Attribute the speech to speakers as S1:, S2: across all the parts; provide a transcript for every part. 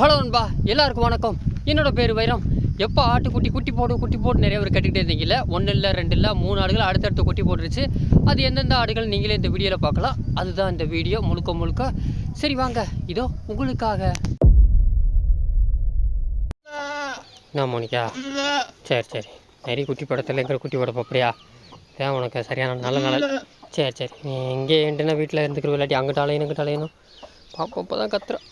S1: Hello நண்பா எல்லாருக்கும் வணக்கம். என்னோட பேர் வைரம். எப்போ ஆட்டு குட்டி குட்டி போடு குட்டி போட்டு நிறைய பேர் கட்டிக்கிட்டே இருந்தீங்கல்ல? ஒன்று இல்லை ரெண்டு இல்லை மூணு ஆடுகள் அடுத்தடுத்து குட்டி போட்டுருச்சு. அது எந்தெந்த ஆடுகள் நீங்களே இந்த வீடியோவில் பார்க்கலாம். அதுதான் இந்த வீடியோ முழுக்க முழுக்க. சரி வாங்க. இதோ உங்களுக்காக. நான் மோனிக்கா சரி சரி. நிறைய குட்டி படத்தில் எங்கிற குட்டி போட போறியா? ஏன் உனக்கு சரியான நல்ல நல்ல சரி சரி. நீ எங்கே ஏன்ட்டுனா வீட்டில் இருந்துக்கிற விளையாட்டி அங்கிட்டாலையும் அலையணும். பாப்பா இப்போ தான் கத்துறேன்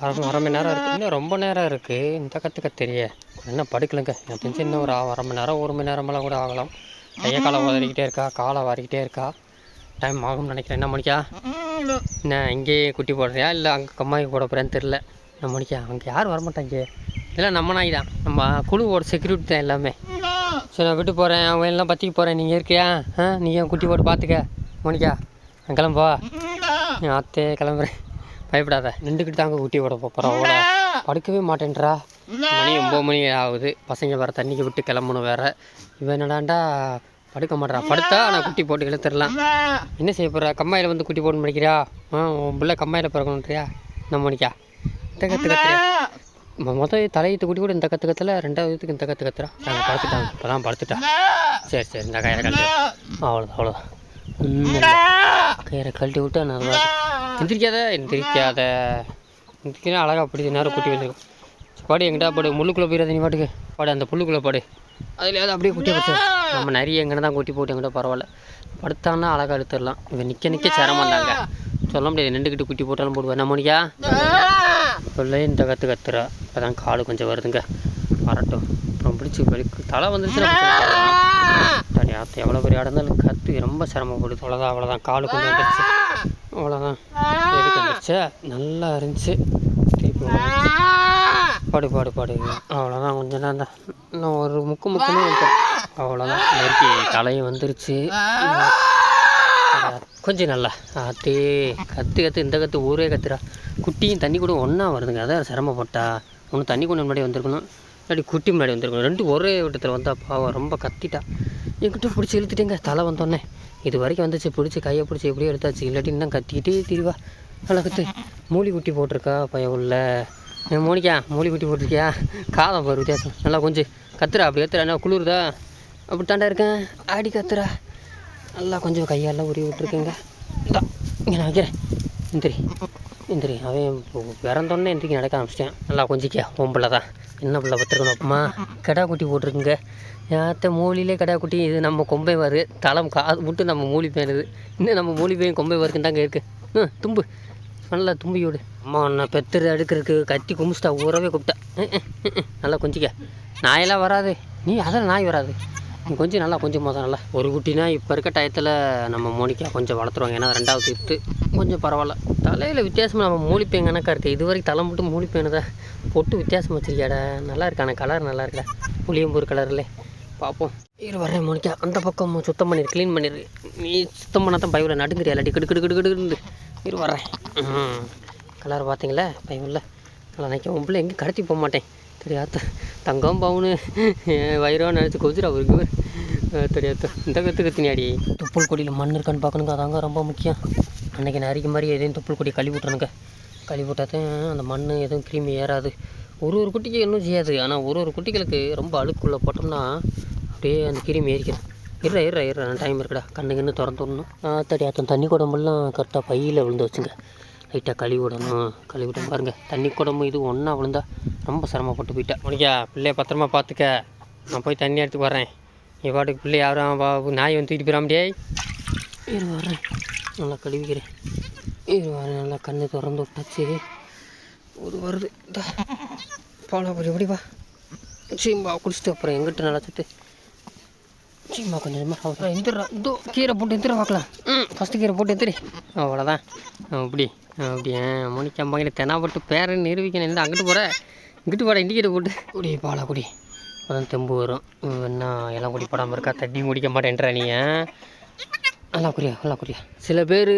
S1: அரை அரை மணி நேரம் இருக்குது இன்னும் ரொம்ப நேரம் இருக்குது இந்த கற்று கத்துறியே என்ன படுக்கலைங்க. எனக்கு தெரிஞ்சு இன்னும் ஒரு அரை மணி நேரம் ஒரு மணி நேரமெல்லாம் கூட ஆகலாம். கையை காலை உதறிக்கிட்டே இருக்கா? காலை வாரிக்கிட்டே இருக்கா? டைம் ஆகும்னு நினைக்கிறேன். என்ன மணிக்கா? என்ன இங்கேயே குட்டி போடுறியா? இல்லை அங்கே கம்மாய்க்கு போட போகிறேன்னு தெரில என்ன மணிக்கா? அங்கே யாரும் வரமாட்டாங்க இல்லை நம்ம நாய் தான். நம்ம குழுவோட செக்யூரிட்டி தான் எல்லாமே. சரி நான் விட்டு போகிறேன் அவங்க எல்லாம் பற்றிக்கு போகிறேன் நீங்கள் இருக்கியா? ஆ? நீங்கள் குட்டி போட்டு பார்த்துக்க மோனிக்கா நான் கிளம்பா அத்தே கிளம்புறேன். பயப்படாத. நின்றுக்கிட்டு தாங்க குட்டி போட போகிறோம் படுக்கவே மாட்டேன்றா. மணி ஒம்பது மணி ஆகுது. பசங்க வேறு தண்ணிக்கு விட்டு கிளம்பணும் வேற. இவன் என்னடாண்டா? படுக்க மாட்றா படுத்தா நான் குட்டி போட்டு இழுத்துடலாம் என்ன செய்ய போகிற கம்மாயில் வந்து குட்டி போட்டு முடிக்கிறியா ஆ உன் பிள்ளை கம்மாயில் பிறக்கணுன்றியா நம்ம மணிக்கா இந்த கற்று கத்துறியா? மொ- மொதல் தலையத்து குட்டி கூட இந்த கற்று கத்துல ரெண்டாவது இதுக்கு இந்த கற்று கத்துறா. நாங்கள் படுத்துட்டாங்க இப்போ தான் படுத்துட்டா சரி சரி இந்த கயிறை கழட்டி. அவ்வளோதான் அவ்வளோதான் கயிறை கழட்டி விட்டா நல்லா எந்திரிக்காத எந்திரிக்காத. எந்திரிக்கிறா அழகாக பிடிச்ச நேரம் குட்டி வந்துருக்கும் பாடு எங்கிட்ட பாடு முள்ளுக்குள்ளே போயிடாத நீ பாட்டுக்கு. பாடு அந்த புல்லுக்குள்ளே பாடு. அதுலேயாவது அப்படியே குட்டி வச்சு. நம்ம நிறைய எங்கே தான் குட்டி போட்டு எங்கிட்ட பரவாயில்ல. படுத்தான்னா அழகாக எடுத்துடலாம் இவன் நிற்க நிற்க சிரமம் தாங்க சொல்ல முடியாது நின்றுக்கிட்டு குட்டி போட்டாலும் போடுவேன் என்ன மணிக்கா சொல்ல இந்த கற்று கத்துறா. இப்போ தான் காடு கொஞ்சம் வருதுங்க. வரட்டும். அப்புறம் பிடிச்சி வலிக்கு. தலை வந்துருச்சு தடி ஆத்த எவ்வளோ பெரிய இடந்தாலும் கற்று ரொம்ப சிரமப்படுது. அவ்வளோதான் அவ்வளோதான் காலு கொஞ்சம் வந்துருச்சு. அவ்வளோதான் எதுக்கு வந்துருச்சு? நல்லா இருந்துச்சு. திருப்பி பாடு. பாடு பாடு அவ்வளோதான் கொஞ்சம் நேரம் தான். இன்னும் ஒரு முக்கு முக்குன்னு அவ்வளோதான் நெருக்கி தலையும் வந்துருச்சு. கொஞ்சம் நல்லா. ஆத்தே கற்று கற்று இந்த கற்று ஊரே கத்துறா குட்டியும் தண்ணி கூட ஒன்றா வருதுங்க. அதான் சிரமப்பட்டா. ஒன்று தண்ணி கொண்டு முன்னாடி வந்திருக்கணும். இல்லாட்டி குட்டி முன்னாடி வந்துருக்கணும் ரெண்டு ஒரே விட்டத்தில் வந்தா பாவம் ரொம்ப கத்திட்டா. என்கிட்ட பிடிச்சி இழுத்துட்டேங்க. தலை வந்தோடனே இது வரைக்கும் வந்துச்சு பிடிச்சி கையை பிடிச்சி எப்படியோ எடுத்தாச்சு. இல்லாட்டி இன்னும் கத்திக்கிட்டே திரிவா. நல்லா மூலி குட்டி போட்டிருக்கா பையன் உள்ள. மோனிக்கா மூலி குட்டி போட்டிருக்கியா? காதம் பாரு வித்தியாசம். நல்லா கொஞ்சம் கத்துறா அப்படி கத்துறா என்ன குளிருதா? அப்படி தாண்டா இருக்கேன். ஆடி கத்துறா நல்லா கொஞ்சம் கையெல்லாம் உருவி விட்டுருக்கேங்க. இந்தா இங்கே நான் வைக்கிறேன். எந்திரி எந்திரி அவன் பிறந்தோடனே எந்திரிக்க நடக்க ஆரம்பிச்சிட்டேன். நல்லா கொஞ்சிக்க உன் பிள்ளை தான். என்ன பிள்ளை பத்திருக்கணும் அப்பமா கடா குட்டி போட்டிருக்குங்க. ஏத்த மூலிலே கடா குட்டி? இது நம்ம கொம்பை வரு. தளம் காது விட்டு நம்ம மூலி பேனுது இன்னும் நம்ம மூலி போய் கொம்பை வரைக்கும் தாங்க இருக்கு. ம் தும்பு. நல்லா தும்பி விடு. அம்மா உன்னை பெத்துரு அடுக்கிறதுக்கு கத்தி கும்பிச்சிட்டா ஊறவே கூப்பிட்டா. நல்லா கொஞ்சிக்க. நாயெல்லாம் வராது. நீ அதில் நாய் வராது. கொஞ்சம் நல்லா கொஞ்சம் மோசம் நல்லா. ஒரு குட்டினா இப்போ இருக்க டயத்தில் நம்ம மோனிக்கா கொஞ்சம் வளர்த்துருவாங்க. ஏன்னா ரெண்டாவது இத்து கொஞ்சம் பரவாயில்ல. தலையில் வித்தியாசமாக நம்ம மூலிப்பேங்கன்னா கருத்து இருக்குது இது வரைக்கும் தலை மட்டும் மூலிப்பேனு பொட்டு வித்தியாசம் வச்சிருக்கியாடா. நல்லா இருக்கான கலர் நல்லா இருக்கா புளியம்பூர் கலரில் பார்ப்போம் இரு வரேன் மோனிக்கா அந்த பக்கம் சுத்தம் பண்ணிடு க்ளீன் பண்ணிடு நீ சுத்தம் பண்ணால் தான் பைவில் நடுங்குறியா? இல்லாட்டி கிடு கிடு கிடு கிடுன்னு. இரு வரேன் கலர் பார்த்தீங்களா பைவில். நல்லா நினைக்க உன் பிள்ளை எங்கேயும் கடத்தி போக மாட்டேன். தெரியாத? தங்கம் பவுனு வைரம் நினச்சி கொதிரா அவருக்கு தெரியாத? இந்த கற்று கத்தினியாடி தொப்புள் கொடியில் மண் இருக்கான்னு பார்க்கணுங்க. அதாங்க ரொம்ப முக்கியம். அன்றைக்கி நிறைய மாதிரி எதையும் தொப்புள் கொடி கழுவி விட்றணுங்க கழுவி விட்டாதான் அந்த மண் எதுவும் கிருமி ஏறாது. ஒரு ஒரு குட்டிக்கு இன்னும் செய்யாது. ஆனால் ஒரு ஒரு குட்டிகளுக்கு ரொம்ப அழுக்குள்ளே போட்டோம்னா அப்படியே அந்த கிருமி ஏறிக்கிறது இருற இருற இருற டைம் இருக்குடா. கண்ணு கண்ணு திறந்து விடணும் தெரியாத்தன் தண்ணி குடம்பெல்லாம் கரெக்டாக பையில் விழுந்து வச்சுங்க. லைட்டாக கழுவி விடணும். கழுவி விட பாருங்க. தண்ணி குடம்பு இது ஒன்றா விழுந்தா ரொம்ப சிரமப்பட்டு போயிட்டா முடிக்கா பிள்ளைய பத்திரமா பார்த்துக்க. நான் போய் தண்ணி எடுத்து வரேன் நீ பாட்டுக்கு பிள்ளை யாரும் நாய் வந்து தூக்கிட்டு போயிட முடியாது இரு வரேன் நல்லா கழுவிக்கிறேன். இரு வரேன் நல்லா கண்ணு திறந்து விட்டாச்சு. ஒரு வருது. பாலா போய் எப்படி வா. சீம்பா குடிச்சிட்டு அப்புறம் எங்கிட்ட நல்லா சத்து. சீமா கொஞ்சம் அப்புறம் எந்திரா இதோ கீரை போட்டு எந்திர பார்க்கலாம். ம். ஃபஸ்ட்டு கீரை போட்டு எந்திரி. அவ்வளோதான் அப்படி. அப்படியே? மணிக்கு அம்பாங்கிட்ட தெனா போட்டு பேரன் நிரூபிக்கணும் இல்லை அங்கிட்டு போகிற இங்கிட்டு போட இண்டிகேட்டர் போட்டு. குடி பாலா குடி. அப்போதான் தெம்பு வரும். என்ன எல்லாம் குடி போடாமல் இருக்கா? தண்ணி குடிக்க மாட்டேன்றா நீ நல்லா குடியா நல்லா குடியா. சில பேர்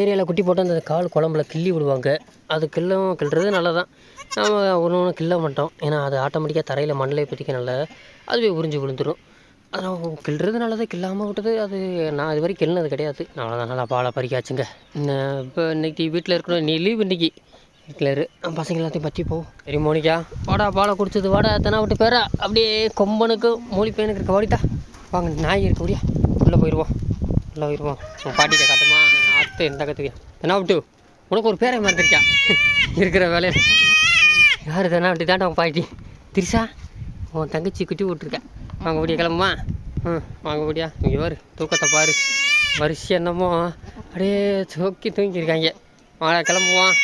S1: ஏரியாவில் குட்டி போட்டு அந்த கால் குழம்புல கிள்ளி விடுவாங்க. அது கிள்ளும் கிள்ளுறது நல்லதான். நம்ம ஒன்று ஒன்று கிள்ள மாட்டோம். ஏன்னா அது ஆட்டோமேட்டிக்காக தரையில் மண்ணில் பற்றிக்க நல்ல அதுவே உறிஞ்சு விழுந்துடும் அதான் கிள்றதுனால நல்லது கில்லாமல் விட்டது. அது நான் இது வரைக்கும் கிள்ளினது கிடையாது. அவ்வளோதான் நல்லா பாலை பறிக்காச்சுங்க. இப்போ இன்றைக்கி வீட்டில் இருக்கணும் நீ லீவ் இன்றைக்கி வீட்டில் இரு. பசங்க எல்லாத்தையும் பற்றி சரி மோனிக்கா வாடா பாலை குடிச்சது. வாடா தெனா விட்டு பேரா? அப்படியே கொம்பனுக்கு மூலி பையனுக்கு இருக்க வாடிட்டா வாங்க நாய் இருக்க முடியா உள்ளே போயிடுவோம் உள்ளே போயிடுவோம் உன் பாட்டிகிட்ட காட்டுமா? ஆத்து எந்த கற்றுக்க தெனா விட்டு? உனக்கு ஒரு பேரை மறந்துருக்கா இருக்கிற வேலையில் யார் தானே விட்டு? தாண்டா உன் பாட்டி. திரிசா உன் தங்கச்சி குட்டி விட்ருக்கேன் வாங்க முடியா கிளம்புமா? ம் வாங்க முடியா இங்கே பாரு தூக்கத்தை பாரு. வரிசை என்னமோ அப்படியே தூக்கி தூங்கியிருக்காங்க. வாடா கிளம்புவான்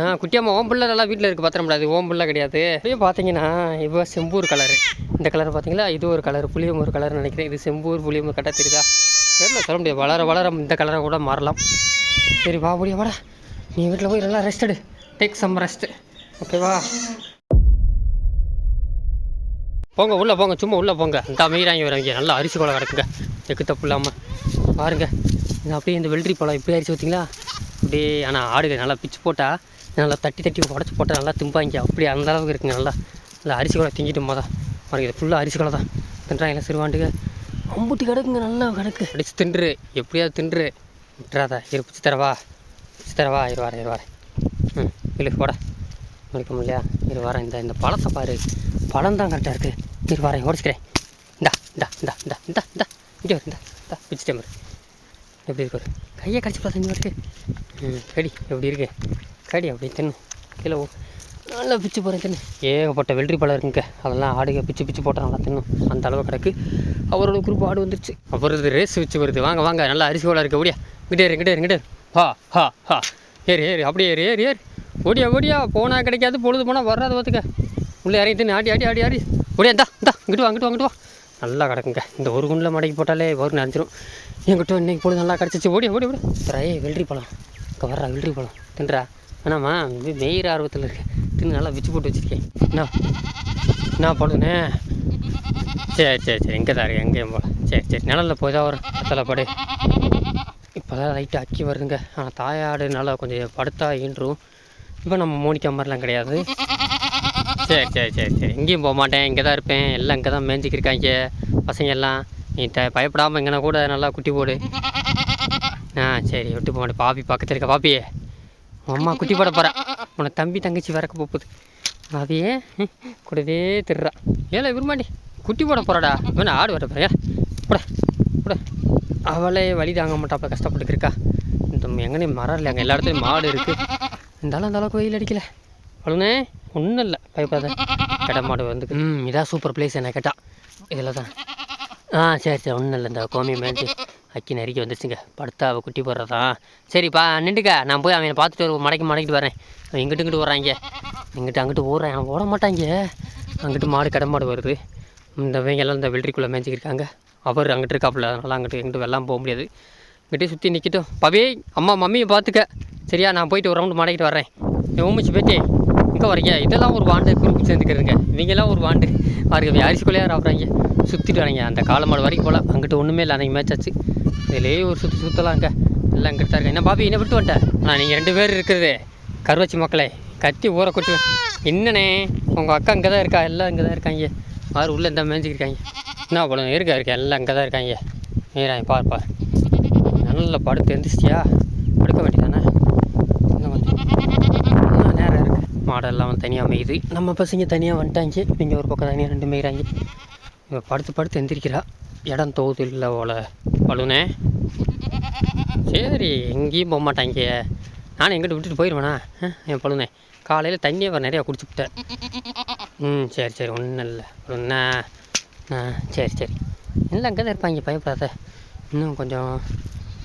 S1: ஆ குட்டியம்மா ஓம் பிள்ளை நல்லா வீட்டில் இருக்குது பத்திரம் முடியாது ஓம் பிள்ளை கிடையாது. அப்படியே பார்த்தீங்கன்னா இப்போ செம்பூர் கலரு இந்த கலர் பார்த்தீங்களா இது ஒரு கலர் புளியம் ஒரு கலர் நினைக்கிறேன். இது செம்பூர் புளியம் கட்டாக தெரியுதா? தெரியல சொல்ல முடியாது. வளர வளர இந்த கலரை கூட மாறலாம். சரி வா முடியா வாடா. நீ வீட்டில் போய் நல்லா ரெஸ்ட் எடு. டேக் சம் ரெஸ்ட் ஓகேவா போங்க உள்ளே போங்க சும்மா உள்ளே போங்க. இந்த மீறாங்க வரவங்க நல்லா அரிசி கொலை கிடக்குங்க எக்கு தப்பு இல்லாமல் பாருங்கள் இது அப்படியே இந்த வெள்ளரி பழம் இப்படி அரிசி பார்த்தீங்களா அப்படியே ஆனால் ஆடுகள் நல்லா பிச்சு போட்டால் நல்லா தட்டி தட்டி உடச்சி போட்டால் நல்லா திம்பாங்க. அப்படி அந்த அளவுக்கு இருக்குங்க. நல்லா நல்லா அரிசி குலை திங்கிட்டு போதான் பாருங்க இது ஃபுல்லாக அரிசி கொலை தான். தின்றாங்க சிறுவாண்டுங்க அம்புட்டி கிடக்குங்க நல்லா கிடக்கு. அடிச்சு தின்று. எப்படியாவது தின்று. விட்டுறாதா. இரு பிச்சு தரவா. பிச்சு தரவா. இருவாரு இருவாரு ம் இல்லை போட. முடிக்க முடியலையா? இரு வரேன் இந்த இந்த பழத்தை பாரு. பழம் தான் கரெக்டாக இருக்குது சரி வரேன் உடச்சிக்கிறேன் இந்தா இந்தா இந்தா இந்தா இந்தா இந்தா. இங்கே வரு இந்தா இந்தா. மாதிரி எப்படி இருக்கு கையை கடிச்சு பார்த்தா இங்கே இருக்குது ம் கடி எப்படி இருக்கு? கடி அப்படி தின்னு. கீழே ஓ நல்லா பிச்சு போகிறேன் தின்னு. ஏகப்பட்ட வெள்ளரி பழம் இருக்குங்க. அதெல்லாம் ஆடுக பிச்சு பிச்சு போட்டால் நல்லா தின்னும். அந்த அளவு கிடக்கு. அவரோட குரூப் ஆடு வந்துருச்சு. அவரது ரேஸ் வச்சு வருது. வாங்க வாங்க நல்லா அரிசி கோலா இருக்கு. ஓடியா. இங்கிட்டே இரு இங்கிட்டே இங்கிட்டே ஹா ஹா ஹா. ஏறு ஏறு அப்படியே ஏறு ஏறு ஏறு. ஓடியா ஓடியா. போனால் கிடைக்காது பொழுது போனால் வராது பார்த்துக்க. உள்ளே இறங்கி ஆடி ஆடி ஆடி ஆடி. ஒடியா இந்தா இந்தா இங்கிட்டு வா இங்கிட்டு வா இங்கிட்டு வா. நல்லா கிடக்குங்க. இந்த ஒரு குண்டில் மடக்கி போட்டாலே ஒரு நினச்சிரும் என்கிட்ட இன்னைக்கு பொழுது நல்லா கிடச்சிச்சு. ஓடி ஓடி ஓடி. திரையே வெள்ளரி பழம். இங்கே வர்றா வெள்ளரி பழம். தின்றா. வேணாம்மா இது மெயிர் ஆர்வத்தில் இருக்கு. தின்னு நல்லா விச்சு போட்டு வச்சுருக்கேன். என்ன என்ன பழுதுண்ணே சரி சரி சரி. எங்கே தான் இருக்கு எங்கேயும் போல சரி சரி. நிழலில் போய் தான் வரும். பத்தலை படு. இப்போ தான் லைட்டாக அக்கி வருதுங்க. ஆனால் தாயாடு நல்லா கொஞ்சம் படுத்தா ஈன்றும். இப்போ நம்ம மோனிக்கா மாதிரிலாம் கிடையாது. சரி சரி சரி சரி. எங்கேயும் போக மாட்டேன். இங்கே தான் இருப்பேன். எல்லாம் இங்கே தான் மேய்ஞ்சிக்கிருக்காங்க. பசங்க எல்லாம். நீ த பயப்படாமல் இங்கேனா கூட நல்லா குட்டி போடு. ஆ சரி விட்டு போக மாட்டேன். பாப்பி பக்கத்தில் இருக்க? பாப்பியே அம்மா குட்டி போட போகிறேன் உன தம்பி தங்கச்சி வரக்க போகுது. பாப்பியே கூடவே திருறா. ஏல விரும்பாண்டி குட்டி போட போகிறடா வேணா ஆடு வர போகிறேன் கூட கூட அவளே வழி தாங்க மாட்டாப்ப கஷ்டப்பட்டுக்கிருக்கா இந்த எங்கனே மரம் இல்லை. அங்கே எல்லா இடத்துலையும் மாடு இருக்குது இருந்தாலும் அந்த அளவுக்கு வெயில் அடிக்கலை. அவ்வளோனே ஒன்றும் இல்லை. பயப்படாத கடமாடு வந்து ம் இதான் சூப்பர் பிளேஸ் என்ன கேட்டால் இதில் தான் ஆ சரி சரி ஒன்றும் இல்லை. இந்த கோமி மேய்ச்சி அக்கி நெருக்கி வந்துருச்சுங்க. படுத்தா அவள் குட்டி போடுறதா? சரிப்பா நின்றுக்க. நான் போய் அவனை பார்த்துட்டு ஒரு மடக்கி மடக்கிட்டு வரேன். அவன் இங்கிட்டு இங்கிட்டு வர்றாங்க இங்கிட்டு அங்கிட்டு ஓடுறேன். அவன் ஓட மாட்டாங்க. அங்கிட்டு மாடு கடமாடு வருது. இந்த இவங்க எல்லாம் இந்த வெள்ளரிக்குள்ளே மேய்ச்சிக்கிருக்காங்க அவர் அங்கிட்டு இருக்காப்புல. அதனால் அங்கிட்டு எங்கிட்டு வெள்ளம் போக முடியாது. இங்கிட்டே சுற்றி நிற்கட்டும் பவே அம்மா மம்மியை பார்த்துக்க. சரியா நான் போயிட்டு ஒரு ரவுண்டு மாடிக்கிட்டு வரேன் என் ஊமிச்சு பக்கம் வரீங்க. இதெல்லாம் ஒரு வாண்டு குரூப் சேர்ந்துக்கிறதுங்க. இவங்கெல்லாம் ஒரு வாண்டு. பாருங்க அரிசிக்குள்ளேயே ஆகிறாங்க சுற்றிட்டு வராங்க. அந்த காலமாடு வரைக்கும் போகலாம் அங்கிட்டு ஒன்றுமே இல்லை. அன்றைக்கி மேட்ச் ஆச்சு. இதுலேயே ஒரு சுற்றி சுற்றலாம் அங்கே எல்லாம் அங்கிட்டு தான் இருக்காங்க. என்ன பாபி என்ன விட்டு வந்துட்டேன் நான் நீங்கள் ரெண்டு பேர் இருக்கிறது. கருவச்சி மக்களே கத்தி ஊற கொட்டுவேன் என்னண்ணே? உங்கள் அக்கா இங்கே தான் இருக்கா? எல்லாம் இங்கே தான் இருக்காங்க. யார் உள்ளே இந்த மேய்ஞ்சிக்கிருக்காங்க என்ன அவ்வளோ இருக்கா இருக்கா? எல்லாம் இங்கே தான் இருக்காங்க. நீராய் பார் பார். நல்ல படுத்து எந்திரிச்சிட்டியா? படுக்க வேண்டியதானே இன்னும் கொஞ்சம் இன்னும் நேரம் இருக்குது மாடெல்லாம் தனியாக அமையுது. நம்ம பசங்க தனியாக வந்துட்டாங்க. இங்கே ஒரு பக்கம் தனியாக ரெண்டு மேய்கிறாங்க இவன் படுத்து படுத்து எந்திரிக்கிறா. இடம் தோது இல்லை போல. பழுனே. சரி எங்கேயும் போக மாட்டாங்க. நானும் எங்கிட்ட விட்டுட்டு போயிடுவேனா என் பழுனே? காலையில் தண்ணியை வர நிறையா குடிச்சுக்கிட்டேன் ம் சரி சரி ஒன்றும் இல்லை. ஒன்றா ஆ சரி சரி. எல்லாம் அங்கே தான் இருப்பாங்க. பயப்படாத. இன்னும் கொஞ்சம்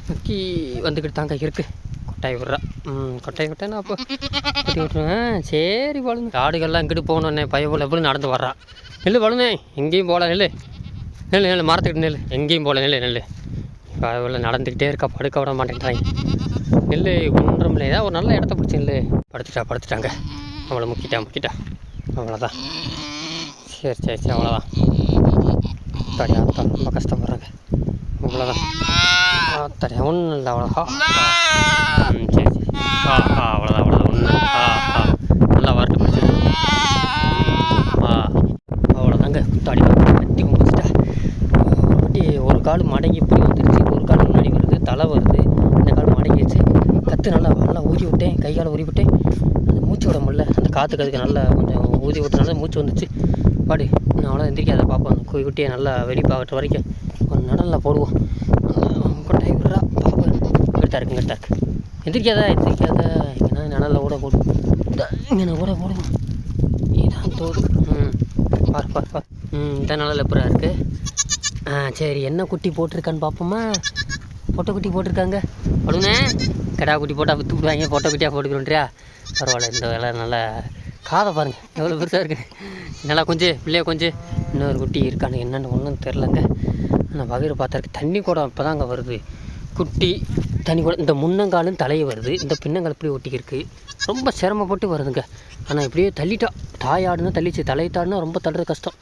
S1: முக்கி வந்துக்கிட்டு தாங்க இருக்குது கொட்டாய் விட்றா. ம் கொட்டாய் விட்டேன்னா அப்போ? கொட்டி விட்டுருவேன் சரி பழுந்து ஆடுகள்லாம் இங்கிட்டு போகணுன்னே பயபோல் எப்படி நடந்து வர்றா. நெல் பழுனே எங்கேயும் போகல நெல் நெல் நெல் மரத்துக்கிட்டு நெல் எங்கேயும் போகல நெல் நெல் பயபோல் நடந்துக்கிட்டே இருக்கா படுக்க விட மாட்டேங்கிறாங்க நெல் ஒன்றும் இல்லை. ஏதாவது ஒரு நல்ல இடத்த பிடிச்சி நெல் படுத்துட்டா படுத்துட்டாங்க. அவளை முக்கிட்டா முக்கிட்டா. அவ்வளோதான் சரி சரி சரி அவ்வளோதான் ரொம்ப கஷ்டப்படுறாங்க. அவ்வளோதான் தடி ஒன்றும் இல்லை அவ்வளோதா ம் சரி சரி. ஆ ஆ அவ்வளோதான் அவ்வளோதான் ஒன்று ஆ ஆ நல்லா வரட்டு பிடிச்சிருக்கு ஆ அவ்வளோதாங்க. குத்தாடி கட்டி கும்பிச்சிட்டா அப்படி ஒரு கால் மடங்கி இப்படி வந்துருச்சு. ஒரு கால் முன்னாடி வருது தலை வருது. இந்த கால் மடங்கிடுச்சு கத்து நல்லா நல்லா ஊறி விட்டேன். கை காலை ஊறி விட்டேன். காற்று கதுக்கு நல்லா கொஞ்சம் ஊதி விட்டுனால மூச்சு வந்துச்சு. பாடு இன்னும் அவ்வளோ எந்திரிக்காத பார்ப்போம் குட்டியை நல்லா வெளிப்பாகட்ட வரைக்கும். கொஞ்சம் நடலில் போடுவோம். கொட்டாய் விடுறா. பார்ப்போம். இங்கிட்ட இருக்கு இங்கிட்ட இருக்கு. எந்திரிக்காத எந்திரிக்காத. இங்கே நடனில் ஓட போடு. இங்கே கூட போடுவோம் இதான் தோடு. ம் பார் பார் பார். ம் இதான் நிழல் எப்படா இருக்குது ஆ சரி என்ன குட்டி போட்டிருக்கான்னு பார்ப்போமா? பொட்டை குட்டி போட்டிருக்காங்க. படுனே. கடா குட்டி போட்டால் விற்று விடுவாங்க. பொட்டை குட்டியாக போட்டுக்கிறோன்றியா பரவாயில்ல இந்த வேலை நல்லா காதை பாருங்கள் எவ்வளோ பெருசாக இருக்கு. நல்லா கொஞ்சம் பிள்ளைய கொஞ்சம் இன்னொரு குட்டி இருக்கானு என்னென்னு ஒன்றும் தெரிலங்க. நான் வகையில் பார்த்தாருக்கு தண்ணி குடம் இப்போ தாங்க வருது. குட்டி தண்ணி குடம் இந்த முன்னங்காலும் தலையை வருது. இந்த பின்னங்கால் இப்படி ஒட்டிக்கிருக்கு. ரொம்ப சிரமப்பட்டு வருதுங்க. ஆனால் இப்படியே தள்ளிட்டா தாய் ஆடுனா தள்ளிச்சு தலையை தாடுனா ரொம்ப தள்ளுறது கஷ்டம்.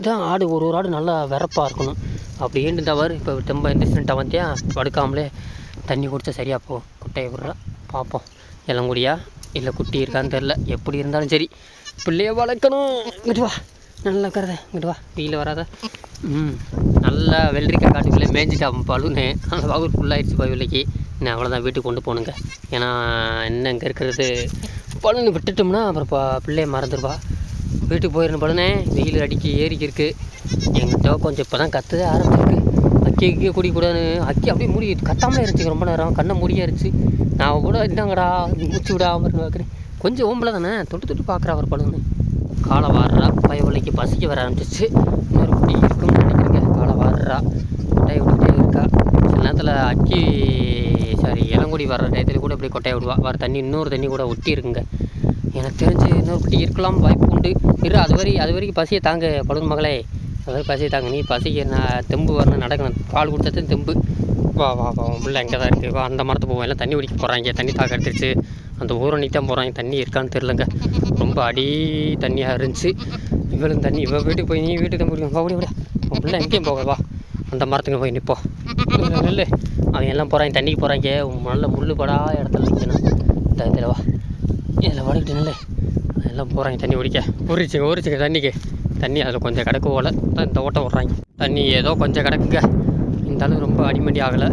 S1: இதான் ஆடு ஒரு ஒரு ஆடு நல்லா விறப்பாக இருக்கணும். அப்படி ஏண்டு தவறு இப்போ ரொம்ப எந்திரிச்சுட்டா வந்தியா படுக்காமலே தண்ணி குடித்தா சரியாக போ. குட்டையை விட்றா பார்ப்போம் இளங்குடியா இல்லை குட்டி இருக்கான்னு தெரில எப்படி இருந்தாலும் சரி. பிள்ளைய வளர்க்கணும். வா. நல்லா உட்காரத இங்கிட்டு வா. வெயில் வராத. ம் நல்லா வெள்ளரிக்காய் காட்டுக்குள்ளே மேய்ஞ்சிட்டா பழுன்னு அந்த பகுர் ஃபுல்லாகிடுச்சு கோவிலைக்கு நான் அவ்வளோதான் வீட்டுக்கு கொண்டு போகணுங்க. ஏன்னா என்ன இங்கே இருக்கிறது? பழுன்னு விட்டுட்டோம்னா அப்புறம் பா பிள்ளைய மறந்துடுவா வீட்டுக்கு போயிடணும் பழுனே வெயில் அடிக்கி ஏறிக்கி இருக்குது எங்கிட்ட கொஞ்சம் இப்போ தான் கற்றுதே ஆரம்பிச்சிருக்கு. அக்கி அக்கிய குடிக்கூடாதுன்னு அக்கி அப்படியே மூடி கத்தாமலே இருந்துச்சு ரொம்ப நேரம். கண்ணை மூடியே இருந்துச்சு. நான் கூட என்னங்கடா மூச்சு விடாமல் பார்க்குறேன் கொஞ்சம் ஓம்பில் தானே தொட்டு தொட்டு பார்க்குறா அவர் பழுன்னு காலை வாடுறா பயவலைக்கு பசிக்க வர ஆரம்பிச்சிச்சு இன்னொரு குட்டி இருக்கும்னு நினைக்கிறேங்க. காலை வாடுறா கொட்டையை விட்டுட்டே இருக்கா. சில நேரத்தில் அக்கி சாரி இளங்குடி வர்ற டயத்தில் கூட இப்படி கொட்டையை விடுவா. வர தண்ணி இன்னொரு தண்ணி கூட ஒட்டி இருக்குங்க எனக்கு தெரிஞ்சு இன்னொரு குட்டி இருக்கலாம் வாய்ப்பு உண்டு. இரு அது வரை அது வரைக்கும் பசியை தாங்க பழுது மகளே. அது வரை பசியை தாங்க. நீ பசிக்க நான் தெம்பு வரணும் நடக்கணும். பால் கொடுத்தது தெம்பு. வா வா வா உள்ள பிள்ளை எங்கே தான் இருக்குது வா அந்த மரத்து போவோம். எல்லாம் தண்ணி குடிக்க போகிறாங்க தண்ணி தாக்க எடுத்துருச்சு. அந்த ஊரணிக்கு தான் போகிறாங்க தண்ணி இருக்கான்னு தெரிலங்க ரொம்ப அடி தண்ணியாக இருந்துச்சு. இவளும் தண்ணி இவள் வீட்டுக்கு போய் நீ வீட்டுக்கு தான் போடுங்க வா ஓடி உன் பிள்ளை எங்கேயும் போக வா. அந்த மரத்துக்கு போய் நிற்போம். நெல் அவங்க எல்லாம் போகிறாங்க தண்ணிக்கு போகிறாங்க நல்ல முள் படா இடத்துல நிற்கணும் இந்த இதில் வா. இதில் வடிக்கிட்டு நில்லு. எல்லாம் போகிறாங்க தண்ணி குடிக்க. ஊறிச்சுங்க ஊறிச்சுங்க தண்ணிக்கு. தண்ணி அதில் கொஞ்சம் கிடக்கு போல. தான் இந்த ஓட்டம் விட்றாங்க தண்ணி ஏதோ கொஞ்சம் கிடக்குங்க. இருந்தாலும் ரொம்ப அடிமடி ஆகலை.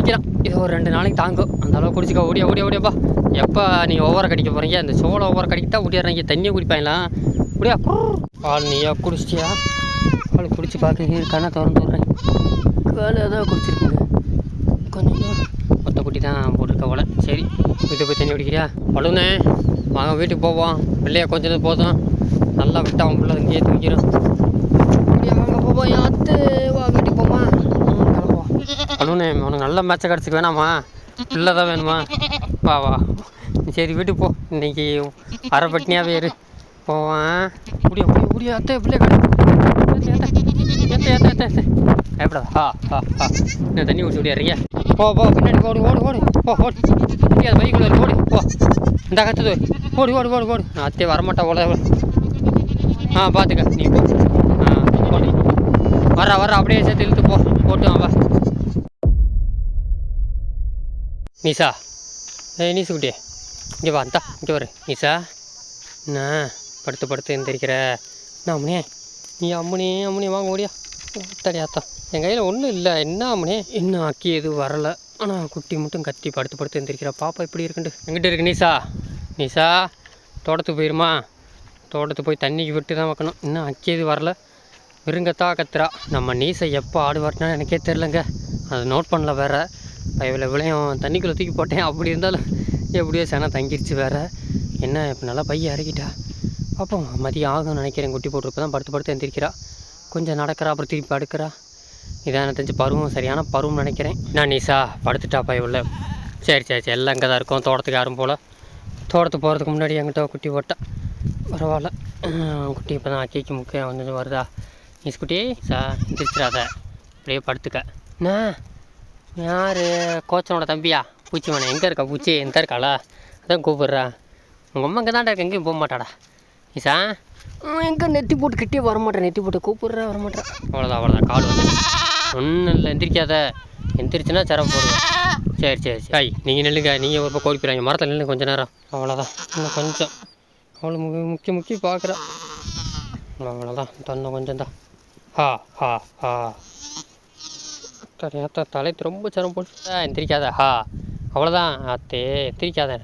S1: குடிக்கலாம். இது ஒரு ரெண்டு நாளைக்கு தாங்கும். அந்த அளவு குடிச்சிக்க. ஓடியா ஓடியா ஓடியாப்பா. எப்போ நீங்கள் ஒவ்வொரு கடிக்க போகிறீங்க அந்த சோளம் ஒவ்வொரு கடிக்கிட்டா தான் ஓடிடுறீங்க தண்ணியை குடிப்பாங்களாம் அப்படியா பால் நீயா குடிச்சிட்டியா? பால் குடிச்சு பார்க்குறீங்க. கண்ணை திறந்து விட்றேன். வேலை தான் குடிச்சிருக்குங்க. கொஞ்சம் ஒத்த குட்டி தான் போட்டிருக்க போல. சரி வீட்டுக்கு போய் தண்ணி குடிக்கிறியா? பழுனே வாங்க வீட்டுக்கு போவோம். பிள்ளைய கொஞ்சம் நேரம் போதும். நல்லா விட்டு அவன் பிள்ளை இங்கேயே தூக்கிடும் வாங்க போவோம். யாத்து பழுனே உனக்கு நல்ல மேட்சை கிடச்சிக்க வேணாமா? பிள்ளை தான் வேணுமா? வா வா. சரி வீட்டுக்கு போ. இன்னைக்கு அரை பட்னியாகவே இரு. போவான் முடிய முடிய முடிய அத்தை பிள்ளைய கிடையாது ஏத்த ஏத்த. ஆ ஹா ஹா ஹா என்ன தண்ணி குடிச்சு ஓடியாருங்க போ போ பின்னாடி ஓடு ஓடு ஓடு. போ ஓடு. முடியாது பைக்குள்ள ஓடு போ. இந்த கத்துது ஓடு ஓடு ஓடு ஓடு. நான் அத்தையே வரமாட்டா ஓட ஆ பார்த்துக்க நீ போ. ஆ ஓடு வர்றா அப்படியே சேர்த்து இழுத்து போ. போட்டு வா. நிசா ஏய் நீசுக்குட்டி இங்கே வா அந்தா இங்கே வரு நிசா என்ன படுத்து படுத்து எந்திரிக்கிற என்ன அம்மனே நீ அம்மனே அம்மனே வாங்க ஓடியா தடையாத்தா என் கையில் ஒன்றும் இல்லை என்ன அம்மனே இன்னும் அக்கி எதுவும் வரலை ஆனால் குட்டி மட்டும் கத்தி படுத்து படுத்து எந்திரிக்கிற பாப்பா இப்படி இருக்குண்டு எங்கிட்ட இருக்கு நிஷா நிசா தோட்டத்துக்கு போயிருமா தோட்டத்துக்கு போய் தண்ணிக்கு விட்டு தான் வைக்கணும் இன்னும் அக்கி எதுவும் வரல விருங்கத்தா கத்துறா நம்ம நீசை எப்போ ஆடு வரட்டுனா எனக்கே தெரிலங்க அதை நோட் பண்ணல வேறு இவ்வளோ விளையும் தண்ணிக்குள்ளே தூக்கி போட்டேன். அப்படி இருந்தாலும் எப்படியோ சென தங்கிருச்சு வேறு. என்ன இப்போ நல்லா பைய இறக்கிட்டா? பார்ப்போம் மதியம் ஆகும்னு நினைக்கிறேன். குட்டி போட்டு தான் படுத்து படுத்து எந்திரிக்கிறா. கொஞ்சம் நடக்கிறா அப்புறம் திருப்பி படுக்கிறா. இதான் எனக்கு தெரிஞ்சு பருவம் சரியான பருவம்னு நினைக்கிறேன். நான் நீசா படுத்துட்டா இவ்வளோ சரி சரி சரி. எல்லாம் இங்கே தான் இருக்கும். தோட்டத்துக்கு யாரும் போல். தோட்டத்துக்கு போகிறதுக்கு முன்னாடி என்கிட்ட குட்டி போட்டா. பரவாயில்ல. குட்டி இப்போ தான் அக்கிக்கு முக்கியம். வந்து வருதா? நீஸ் குட்டி சா எந்திரிச்சிடாத. அப்படியே படுத்துக்க. என்ன? யார்? கோச்சனோட தம்பியா? பூச்சிமனை எங்கே இருக்கா பூச்சி? எந்த இருக்காளா? அதான் கூப்பிட்றா. உங்கள் அம்மா இங்கே தான்டா இருக்கு எங்கேயும் போக மாட்டாடா. ஈசா? எங்கே? நெத்தி போட்டு கிட்டே வரமாட்டேன் நெத்தி போட்டு கூப்பிட்றா வரமாட்டேன் அவ்வளோதான் அவ்வளோதான் கால் வந்து. ஒன்றும் இல்லை எந்திரிக்காத. எந்திரிச்சுன்னா சிரமம் போடுவேன். சரி சரி சரி. ஐய் நீங்கள் நில்லுங்க நீங்கள் ஒரு பக்கம் மரத்தில் நில்லுங்க கொஞ்ச நேரம். அவ்வளோதான் இன்னும் கொஞ்சம். அவ்வளோ முக்கிய முக்கிய பார்க்குறா அவ்வளோதான் இன்னும் கொஞ்சம் தான். ஹா ஹா ஹா. ஏற்ற தலை ரொம்ப சிரமம் போட்டு எந்திரிக்காத. ஹா. அவ்வளோதான் அத்தே எந்திரிக்காத.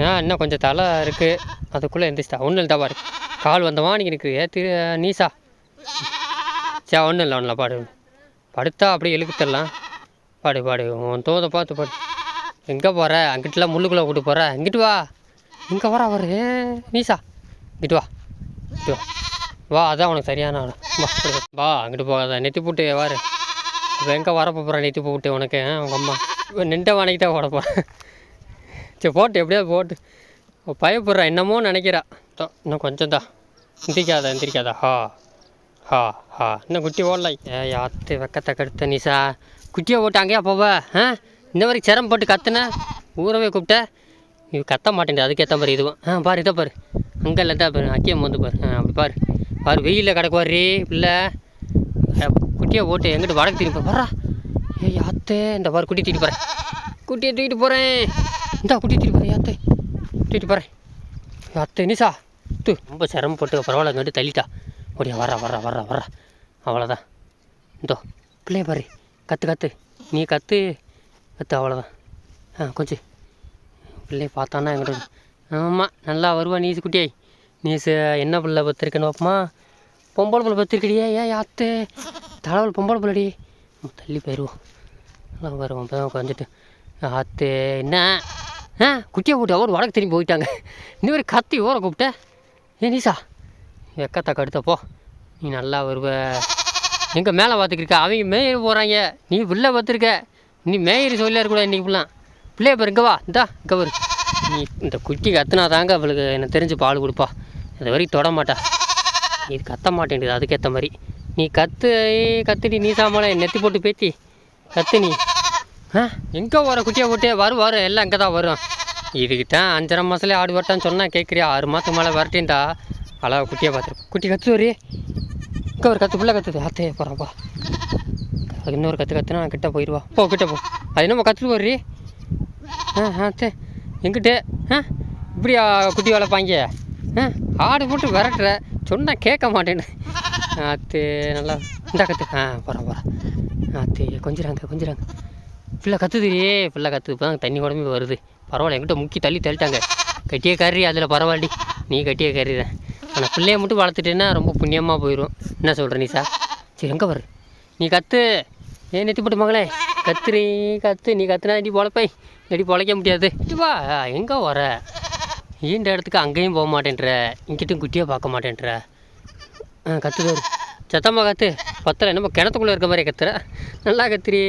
S1: ஆ இன்னும் கொஞ்சம் தலை இருக்குது அதுக்குள்ளே எந்திரிச்சிட்டா. ஒன்றும் இல்லை பாரு. கால் வந்தவா நீங்கள் எனக்கு? ஏற்று நீசா. சே ஒன்றும் இல்லை ஒன்றும் பாடு. படுத்தா அப்படியே இழுக்கு தரலாம். பாடு பாடு. உன் தோதை பார்த்து பாடு. எங்கே போகிற அங்கிட்டலாம் முள்ளுக்குள்ளே கூட்டு போகிற இங்கிட்டு வா. இங்கே வர அவர். நீசா. இங்கிட்டு வா. இங்கிட்டு வா. வா அதான் உனக்கு சரியான வா வா. வா அங்கிட்டு போகாத. நெத்தி போட்டு வாரு. இப்போ எங்கே வர போகிறேன் நெத்தி போட்டு உனக்கு. அவங்க உங்கள் அம்மா. இப்போ நின்ற வானைக்கு தான் சரி போட்டு எப்படியாவது போட்டு. அவ பயப்படுறா என்னமோ நினைக்கிறா. தோ, இன்னும் கொஞ்சம் தான் எந்திரிக்காதா எந்திரிக்காதா. ஹா ஹா ஹா. இன்னும் குட்டி ஓடல. ஏ யாத்து வெக்கத்தை கடுத்த நிசா. குட்டியை போட்டு அங்கேயா ஆ? இந்த மாதிரி சிரம் போட்டு கத்துன? ஊரவே கூப்பிட்ட? இது கத்த மாட்டேங்குது அதுக்கேற்ற மாதிரி இதுவும். ஆ பாரு இதை பாரு. அங்கே இல்லை தான் பாரு அக்கியம் வந்து பாரு. ஆ அப்படி பாரு. பாரு வெயிலில் கிடக்குவாரு பிள்ளை. குட்டியை போட்டு எங்கிட்ட வடக்கு திரும்பி வர்றா. ஏ யாத்தே இந்த பாரு குட்டி தூக்கிட்டு போகிறேன் குட்டியை தூக்கிட்டு போகிறேன் இந்தா குட்டி தூக்கிட்டு போகிறேன் யாத்தே. தூக்கிட்டு போகிறேன் யாத்தே நிசா. தூ ரொம்ப சிரமப்பட்டு பரவாயில்ல கண்டு தள்ளிட்டா. ஓடியா வர்றா வர்றா வர்றா வர்றா. அவ்வளோதான் இந்தோ பிள்ளைய பாரு. கற்று கற்று நீ கற்று கற்று அவ்வளோதான் ஆ கொஞ்சம் பிள்ளைய பார்த்தானா எங்கிட்ட ஆமாம் நல்லா வருவா நீசு குட்டியாய் நீசு என்ன பிள்ளை பத்திருக்கேன்னு பார்ப்போமா? பொம்பளை பிள்ளை பத்திருக்கடியே ஏன் யாத்து தலைவல் பொம்பளை பிள்ளடி. தள்ளி போயிடுவோம் நல்லா வருவோம் இப்போ தான் உட்காந்துட்டு ஆத்து என்ன? ஆ குட்டியை போட்டு அவர் வடக்கு திரும்பி போயிட்டாங்க. இந்த மாதிரி கத்தி ஓர கூப்பிட்ட. ஏ நீசா வெக்கத்தை கடுத்தப்போ நீ நல்லா வருவ. எங்கே மேலே பார்த்துக்கிருக்க அவங்க மேயர் போகிறாங்க நீ பிள்ளை பார்த்துருக்க நீ மேயர் சொல்லியா இருக்கக்கூடாது இன்றைக்கி பிள்ளை பிள்ளைய பாரு இங்கே வா. இந்தா இங்கே வரு. நீ இந்த குட்டி கத்துனா தாங்க அவளுக்கு எனக்கு தெரிஞ்சு பால் கொடுப்பா. இது வரைக்கும் தொட மாட்டா. இது கத்த மாட்டேங்குது அதுக்கேற்ற மாதிரி. நீ கத்து கத்துடி நீ சாமால நெத்தி போட்டு பேத்தி. கத்து நீ. ஆ எங்கே வர குட்டியை போட்டு? வரும் வரும் எல்லாம் இங்கே தான் வரும். இதுக்கு தான் அஞ்சரை மாதத்துல ஆடு வரட்டான்னு சொன்னால் கேட்குறியா ஆறு மாதத்துக்கு மேலே வரட்டேன்டா. அழகா குட்டியை பார்த்துருக்கோம் குட்டி கத்து வரி. இங்கே ஒரு கத்து பிள்ளை கத்துது. அத்தையே போகிறாப்பா அது இன்னொரு கற்று கத்துனா கிட்டே போயிடுவா போ கிட்ட போ. அது என்னம்மா கற்றுட்டு வர்றி ஆ ஆ சே எங்கிட்ட? ஆ இப்படியா குட்டி வளர்ப்பாங்க? ஆடு போட்டு விரட்டுற. சொன்னால் கேட்க மாட்டேன்னு. ஆத்து நல்லா இந்த கற்று ஆ போகிறேன் போகிறேன் ஆத்து கொஞ்சிறாங்க கொஞ்சிறாங்க. பிள்ளை கற்றுதுரியே பிள்ளை கற்றுது இப்போ தான் தண்ணி உடம்பு வருது. பரவாயில்ல என்கிட்ட முக்கி தள்ளி தள்ளிட்டாங்க. கட்டியே கறி அதில் பரவாயில்லடி நீ கட்டியே கறி தான். ஆனால் பிள்ளைய மட்டும் வளர்த்துட்டேன்னா ரொம்ப புண்ணியமாக போயிடும் என்ன சொல்கிற நீ சார் சரி எங்கே வரு நீ கத்து. ஏன் நெத்தி போட்டு மகளே. கத்துறீ கத்து. நீ கத்துனா நீ பொழப்பை இல்லாட்டி பொழைக்க முடியாது. வா எங்கே வர ஈண்ட இடத்துக்கு அங்கேயும் போக மாட்டேன்ற. இங்கிட்டும் குட்டியாக பார்க்க மாட்டேன்ற. ஆ கத்துதாரு சத்தம்மா கத்து. பத்தல என்னமோ கிணத்துக்குள்ளே இருக்க மாதிரி கத்துற. நல்லா கத்துறி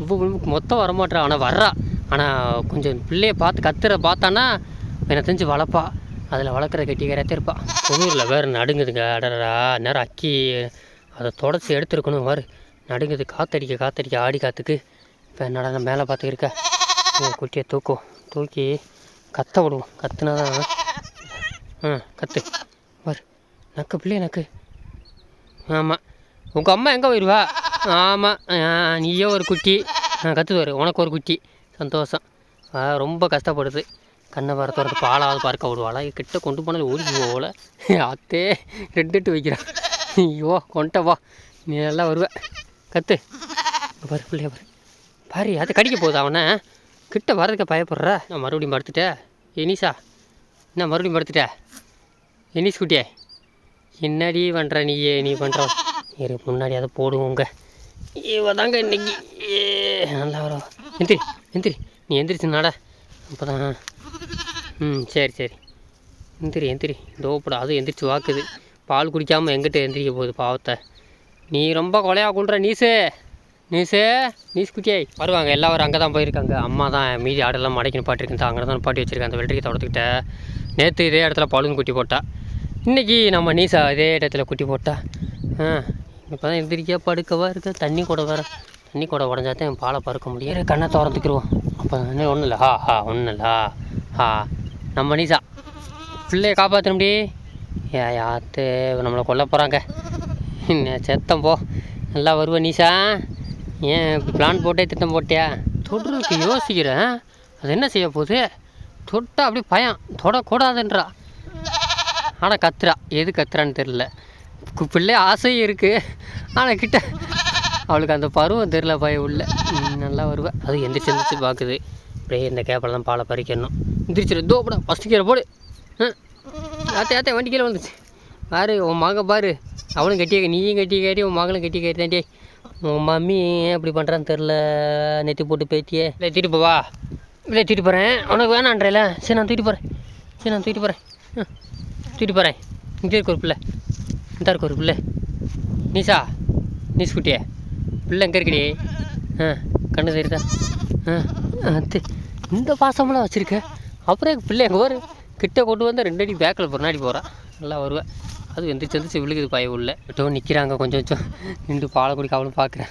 S1: இப்போ மொத்தம் வரமாட்றா ஆனால் வர்றா. ஆனால் கொஞ்சம் பிள்ளைய பார்த்து கத்துற பார்த்தானா எனக்கு தெரிஞ்சு வளர்ப்பா. அதில் வளர்க்குற கட்டிக்காரத்தே இருப்பாள் குளூரில் வேறு நடுங்குதுங்க. அடரா நேரம் அக்கி அதை தொடச்சி எடுத்துருக்கணும் வாரு நடுங்குது. காத்தடிக்க காத்தடிக்க ஆடி காத்துக்கு. இப்போ என்னடா நான் மேலே பார்த்து இருக்க. குட்டியை தூக்கும் தூக்கி கத்த விடுவோம் கத்துனா தான் ஆ கத்து. வாரு நக்கு பிள்ளைய நக்கு. ஆமாம் உங்கள் அம்மா எங்கே போயிடுவா ஆமாம் நீயே ஒரு குட்டி. ஆ கற்றுவாரு உனக்கு ஒரு குட்டி. சந்தோஷம். ரொம்ப கஷ்டப்படுது. கண்ணை வர திறந்து பாலாவது பார்க்க விடுவாளா? கிட்ட கொண்டு போனது ஓடி போகல அத்தே ரெண்டுட்டு வைக்கிறான். ஐயோ கொண்ட வா. நீ நல்லா வருவ. கத்து. பாரு பிள்ளைய பாரு. பாரு அது கடிக்க போகுது அவனை? கிட்ட வர்றதுக்கு பயப்படுற? நான் மறுபடியும் படுத்துட்டேன் எனிஷா என்ன மறுபடியும் படுத்துட்டேன் எனிஷ் குட்டியே என்னடி பண்ணுற நீ நீ பண்ணுற இரு முன்னாடி அதை போடுவோங்க. இவ தாங்க இன்னைக்கு. ஏ நல்லா வரும் எந்திரி எந்திரி. நீ எந்திரிச்சு நட. அப்போ தான் ம் சரி சரி. எந்திரி எந்திரி. தோப்படா அதுவும் எந்திரிச்சு வாக்குது. பால் குடிக்காமல் எங்கிட்ட எந்திரிக்க போகுது பாவத்தை. நீ ரொம்ப கொலையாக கொள்கிற நீசு. நியூஸு நீஸ் குட்டியாய் வருவாங்க எல்லாரும் அங்கே தான் போயிருக்காங்க. அம்மா தான் மீதி ஆடெல்லாம் மடைக்கு பாட்டிருக்கேன் அங்கே தான் பாட்டி வச்சிருக்கேன் அந்த வெள்ளரிக்கை தோட்டத்துக்கிட்ட நேற்று இதே இடத்துல பழுன்னு குட்டி போட்டா. இன்றைக்கி நம்ம நீசா இதே இடத்துல குட்டி போட்டா. ஆ இப்போ தான் எந்திரிக்கா படுக்கவா இருக்க? தண்ணி கூட வேறு. தண்ணி கூட உடஞ்சா தான் என் பாலை பறக்க முடியும். கண்ணை திறந்துக்கிடுவோம் அப்போ ஒன்றும் இல்லை. ஹா ஹா ஒன்றும் இல்லை. ஹா ஹா. நம்ம நீசா. பிள்ளைய காப்பாற்ற முடி ஏ யாத்து நம்மளை கொல்ல போகிறாங்க என்ன செத்தம் போ. நல்லா வருவேன் நீசா. ஏன் பிளான் போட்டே திட்டம் போட்டியா? தொடுறதுக்கு யோசிக்கிறேன். அது என்ன செய்ய போகுது? தொட்டா அப்படியே பயம். தொடக்கூடாதுன்றா. ஆனால் கத்துறா. எது கத்துறான்னு தெரில கு- பிள்ளை ஆசையும் இருக்குது ஆனால் கிட்ட அவளுக்கு அந்த பருவம் தெரில பயம் உள்ள. நல்லா வருவேன் அது எந்திரிச்சு எந்திரிச்சு பார்க்குது அப்படியே இந்த கேப்பில் தான் பாலை பறிக்கணும். எந்திரிச்சிரு. தோப்படா கீரை போடு. ஆத்தே ஆத்தே வண்டி கீழே வந்துச்சு பாரு உன் மகன் பாரு. அவளும் கட்டிய நீயும் கட்டி கேட்டி உன் மகளும் கட்டி காட்டி தாண்டி உன் மம்மி ஏன் இப்படி பண்ணுறான்னு தெரில நெத்தி போட்டு பேத்தியே. இல்லை தூக்கிட்டு போவா? இல்லை தூக்கிட்டு போகிறேன் உனக்கு வேணான்றல சரி நான் தூக்கிட்டு போகிறேன் சரி நான் தூக்கிட்டு போகிறேன் தூக்கிட்டு போகிறேன் இங்கே இருக்கு ஒரு பிள்ளை. இந்த இருக்கு ஒரு பிள்ளை. நீசா நீஸ் குட்டியே. பிள்ளை எங்கே இருக்குடி? ஆ கண்ணு தெரியுதா ஆ அது இந்த பாசமெல்லாம் வச்சுருக்க. அப்புறம் எங்கள் பிள்ளை எங்கள் ஒரு கிட்ட கொண்டு வந்து ரெண்டு அடி பேக்கில் பின்னாடி போகிறான் நல்லா வருவேன் அது எந்திரிச்சு எந்திரிச்சு விழுகுது பய உள்ள. விட்டோ நிற்கிறாங்க கொஞ்சம் கொஞ்சம் நின்று பாலை குடிக்க அவளும் பார்க்குறேன்.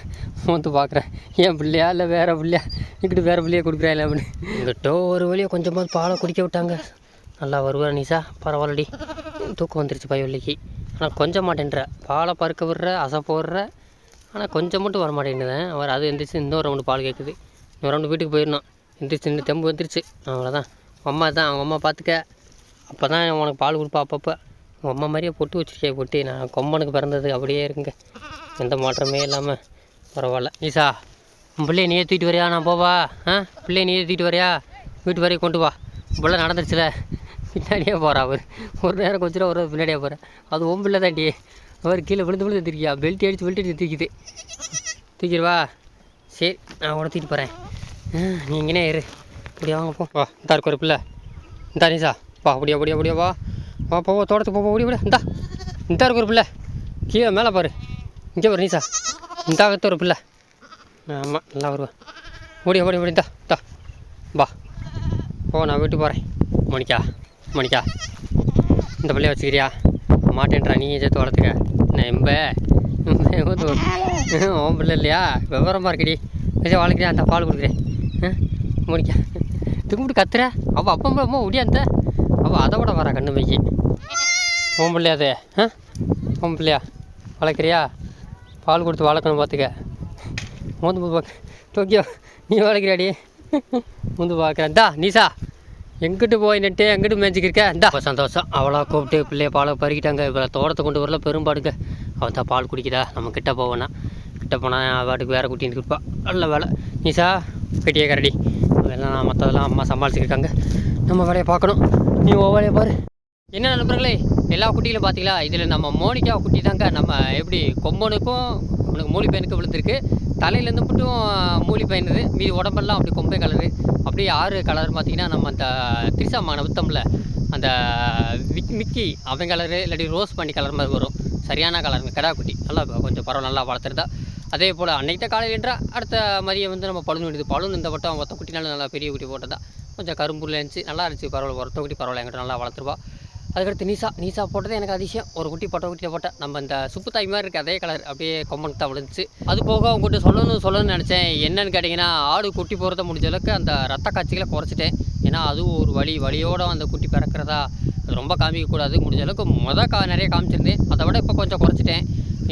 S1: வந்து பார்க்குறேன். ஏன் பிள்ளையா இல்லை வேறு பிள்ளையா? இங்கிட்டு வேறு பிள்ளையா கொடுக்குறா அப்படின்னு. இங்கிட்டோ ஒரு வழியாக கொஞ்சமாக பாலை குடிக்க விட்டாங்க. நல்லா வருவா நீசா பரவாயில்லடி. தூக்கம் வந்துருச்சு பய உள்ளிக்கு. ஆனால் கொஞ்சம் மாட்டேன்ற. பாலை பறக்க விடுற அசை போடுற. ஆனால் கொஞ்சம் மட்டும் வர மாட்டேங்குதேன் அவர் அது எந்திரிச்சு இன்னொரு ரவுண்டு பால் கேட்குது. இன்னொரு ரவுண்டு வீட்டுக்கு போயிடணும். எந்திரிச்சு நின்று தெம்பு வந்துருச்சு. அவ்வளோதான் அம்மா தான் அவங்க அம்மா பார்த்துக்க. அப்போ தான் உனக்கு பால் கொடுப்பா அப்பப்போ. அம்மா மாதிரியே பொட்டு வச்சிருக்கே பொட்டி. நான் கொம்பனுக்கு பிறந்தது அப்படியே இருக்குங்க எந்த மாற்றமே இல்லாமல் பரவாயில்ல. ஈசா பிள்ளைய நீயே தூக்கிட்டு வரியா? நான் போவா? ஆ? பிள்ளைய நீயே தூக்கிட்டு வரியா? வீட்டு வரையும் கொண்டு வா. பிள்ளை நடந்துருச்சுல. பின்னாடியே போகிறா அவர். ஒரு நேரம் கொஞ்சம் ஒரு பின்னாடியே போகிறேன் அது உன் பிள்ளை தாண்டி. அவர் கீழே விழுந்து விழுந்து திருக்கியா பெல்ட் அடித்து பெல்ட் அடித்து தூக்கிது தூக்கிடுவா சரி நான் உன தூக்கிட்டு போகிறேன் நீ இங்கேனே இரு. அப்படியே வாங்க போ. வா இந்த இருக்கு ஒரு பிள்ளை. இந்தா நீசா. வா அப்படியே அப்படியே அப்படியே வா. வா போ தோட்டத்துக்கு போ போ, ஓடி விட இந்தா இந்த இருக்கு ஒரு பிள்ளை. கீழே மேலே பாரு. இங்கே பாரு நீசா. இந்தா கத்த ஒரு பிள்ளை. ஆமாம் நல்லா வருவேன் ஓடி ஓடி ஓடி இந்தா இந்தா. வா. போ நான் வீட்டுக்கு போகிறேன் மணிக்கா மணிக்கா இந்த பிள்ளைய வச்சுக்கிறியா? மாட்டேன்றா நீ சேர்த்து வளர்த்துக்க நான் எம்ப? உன் பிள்ளை இல்லையா? விவரமாக இருக்குடி. கொஞ்சம் வளர்க்குறியா அந்த பால் கொடுக்குறேன். மணிக்கா திரும்பிட்டு கத்துற? அவள் அப்பா அம்மா அம்மா இந்த? அவள் அதை விட வரா கண்ணு மைக்கு. உன் பிள்ளையா அது? ஆ? உன் பிள்ளையா? வளர்க்குறியா? பால் கொடுத்து வளர்க்கணும் பார்த்துக்க. மூந்து பார்க்க டோக்கியோ நீ வளர்க்குறியாடி? முந்து பார்க்குறேன். தா நீசா. எங்கிட்டு போய் நட்டு எங்கிட்டு மேய்ச்சிக்கிருக்க இந்தா சந்தோஷம். அவளா கூப்பிட்டு பிள்ளைய பாலை பறிக்கிட்டாங்க. இவ்வளோ தோட்டத்தை கொண்டு வரல பெரும்பாடுங்க அவள் தான் பால் குடிக்கிறா நம்ம கிட்ட போவேன்னா கிட்ட போனால் வாட்டுக்கு வேறு குட்டின்னு இருப்பா. நல்ல வேலை. நீசா பெட்டியே கரடி. அதெல்லாம் மற்றதெல்லாம் அம்மா சமாளிச்சிருக்காங்க நம்ம வேலையை பார்க்கணும். நீ ஓ வேலையை பாரு. என்ன நண்பர்களே எல்லா குட்டிகளும் பார்த்தீங்களா? இதில் நம்ம மோனிகா குட்டி தாங்க. நம்ம எப்படி கொம்பனுக்கும் உனக்கு மூலி பையனுக்கு விழுந்திருக்கு. தலையிலேருந்து மட்டும் மூலி பையனுது. மீதி உடம்பெல்லாம் அப்படி கொம்பை கலரு. அப்படியே ஆறு கலர் பார்த்தீங்கன்னா நம்ம அந்த திரிசா மாணவத்தமில் அந்த விக் மிக்கி அவன் கலரு இல்லாட்டி ரோஸ் பண்ணி கலர் மாதிரி வரும். சரியான கலருங்க கிடா குட்டி. நல்லா கொஞ்சம் பரவாயில்ல நல்லா வளர்த்துருந்தா. அதே போல் அன்னைக்கு தான் காலையில் அடுத்த மதியம் வந்து நம்ம பழுந்து விடுது பழுந்து இந்த வட்டம் மொத்த குட்டினாலும் நல்லா பெரிய குட்டி போட்டதா. கொஞ்சம் கரும்புல இருந்துச்சு. நல்லா இருந்துச்சு பரவாயில்ல. ஒருத்த குட்டி பரவாயில்ல என்கிட்ட நல்லா வளர்த்துருவா அதுக்கடுத்து நீசா நீசா போட்டது எனக்கு அதிசயம். ஒரு குட்டி பொட்டை குட்டியை போட்டேன். நம்ம இந்த சுப்பு தாய் மாதிரி இருக்குது அதே கலர் அப்படியே கொம்பனுக்கு தான் விழுந்துச்சு. அது போக உங்கள்கிட்ட சொல்லணும்னு சொல்லணும்னு நினச்சேன். என்னன்னு கேட்டிங்கன்னா ஆடு குட்டி போகிறத முடிஞ்ச அளவுக்கு அந்த ரத்த காட்சிகளை குறைச்சிட்டேன். ஏன்னா அதுவும் ஒரு வழி வழியோடு அந்த குட்டி பிறக்கிறதா அது ரொம்ப காமிக்கக்கூடாது. முடிஞ்ச அளவுக்கு மொதல் கா நிறைய காமிச்சிருந்தேன். அதை விட இப்போ கொஞ்சம் குறைச்சிட்டேன்.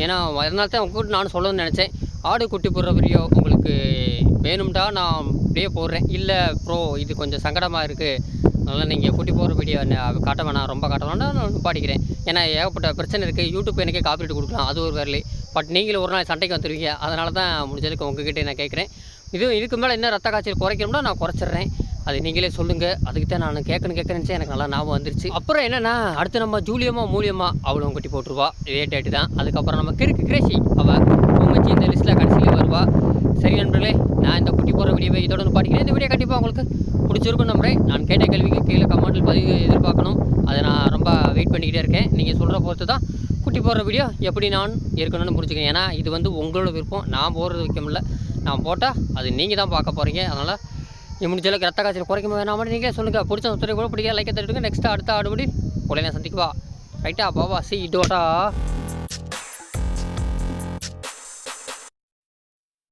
S1: ஏன்னா அதனால தான் உங்கள்கிட்ட நானும் சொல்லணும்னு நினச்சேன். ஆடு குட்டி போடுற வீடியோ உங்களுக்கு வேணும்டா நான் அப்படியே போடுறேன். இல்லை ப்ரோ இது கொஞ்சம் சங்கடமாக இருக்குது அதனால் நீங்கள் குட்டி போகிற வீடியோ காட்ட வேணாம் ரொம்ப காட்ட வேணாம் நான் பாடிக்கிறேன் ஏன்னா ஏகப்பட்ட பிரச்சனை இருக்குது யூடியூப் எனக்கே காப்பீட்டு கொடுக்கலாம் அது ஒரு வேலை. பட் நீங்களும் ஒரு நாள் சண்டைக்கு வந்துடுவீங்க அதனால தான் முடிஞ்சதுக்கு உங்ககிட்ட நான் கேட்குறேன். இது இதுக்கு மேலே என்ன ரத்த காய்ச்சல் குறைக்கணும்னா நான் குறைச்சிட்றேன். அது நீங்களே சொல்லுங்கள் அதுக்கு தான் நான் கேட்கணும் கேட்கணுச்சு எனக்கு நல்லா ஞாபகம் வந்துருச்சு. அப்புறம் என்னென்னா அடுத்து நம்ம ஜூலியமாக மூலியமாக அவளும் குட்டி போட்டுருவா. இதே டேட்டு தான். அதுக்கப்புறம் நம்ம கிறுக்கு கிரேசி அவள் பூமச்சி இந்த லிஸ்ட்டில் கடைசியில் வருவா. சரி நண்பர்களே நான் இந்த குட்டி போகிற வீடியோவை இதோட வந்து பாடிக்கிறேன் இந்த வீடியோ கண்டிப்பாக உங்களுக்கு பிடிச்சிருக்கும் நம்புறேன். நான் கேட்ட கேள்விக்கு கீழே கமெண்டில் பதிவு எதிர்பார்க்கணும். அதை நான் ரொம்ப வெயிட் பண்ணிக்கிட்டே இருக்கேன். நீங்கள் சொல்கிற பொறுத்து தான் குட்டி போடுற வீடியோ எப்படி நான் இருக்கணும்னு புரிஞ்சுக்கேன் ஏன்னா இது வந்து உங்களோட விருப்பம். நான் போடுறது வைக்க முடியல நான் போட்டால் அது நீங்கள் தான் பார்க்க போகிறீங்க அதனால் நீ முடிஞ்ச அளவுக்கு ரத்த காய்ச்சல் குறைக்க வேணாமல் நீங்களே சொல்லுங்கள் பிடிச்ச துறை கூட பிடிக்க லைக்கை தட்டுங்க. நெக்ஸ்ட்டு அடுத்த ஆடுபடி உடனே சந்திக்குவா ரைட்டா பாவா சி டோட்டா